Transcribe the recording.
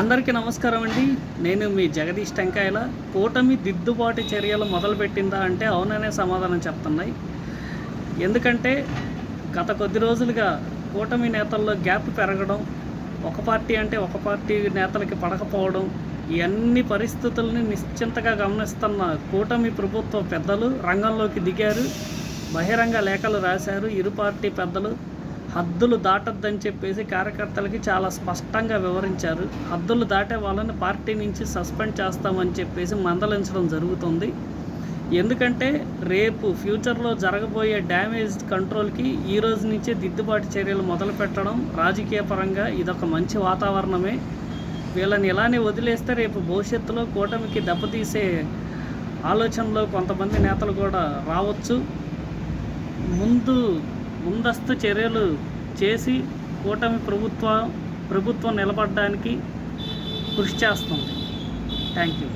అందరికీ నమస్కారం అండి. నేను మీ జగదీష్ టెంకాయల. కూటమి దిద్దుబాటు చర్యలు మొదలుపెట్టిందా అంటే అవుననే సమాధానం చెప్తున్నాయి. ఎందుకంటే గత కొద్ది రోజులుగా కూటమి నేతల్లో గ్యాప్ పెరగడం ఒక పార్టీ అంటే ఒక పార్టీ నేతలకి పడకపోవడం ఇవన్నీ పరిస్థితుల్ని నిశ్చింతగా గమనిస్తున్న కూటమి ప్రభుత్వ పెద్దలు రంగంలోకి దిగారు. బహిరంగ లేఖలు రాశారు. ఇరు పార్టీ పెద్దలు హద్దులు దాటొద్దని చెప్పేసి కార్యకర్తలకి చాలా స్పష్టంగా వివరించారు. హద్దులు దాటే వాళ్ళని పార్టీ నుంచి సస్పెండ్ చేస్తామని చెప్పేసి మందలించడం జరుగుతుంది. ఎందుకంటే రేపు ఫ్యూచర్లో జరగబోయే డ్యామేజ్ కంట్రోల్కి ఈ రోజు నుంచే దిద్దుబాటు చర్యలు మొదలు పెట్టడం రాజకీయ పరంగా ఇదొక మంచి వాతావరణమే. వీళ్ళని ఇలానే వదిలేస్తే రేపు భవిష్యత్తులో కూటమికి దెబ్బతీసే ఆలోచనలో కొంతమంది నేతలు కూడా రావచ్చు. ముందు ముందస్తు చర్యలు చేసి కూటమి ప్రభుత్వ ప్రభుత్వం నిలబడడానికి కృషి చేస్తుంది. Thank you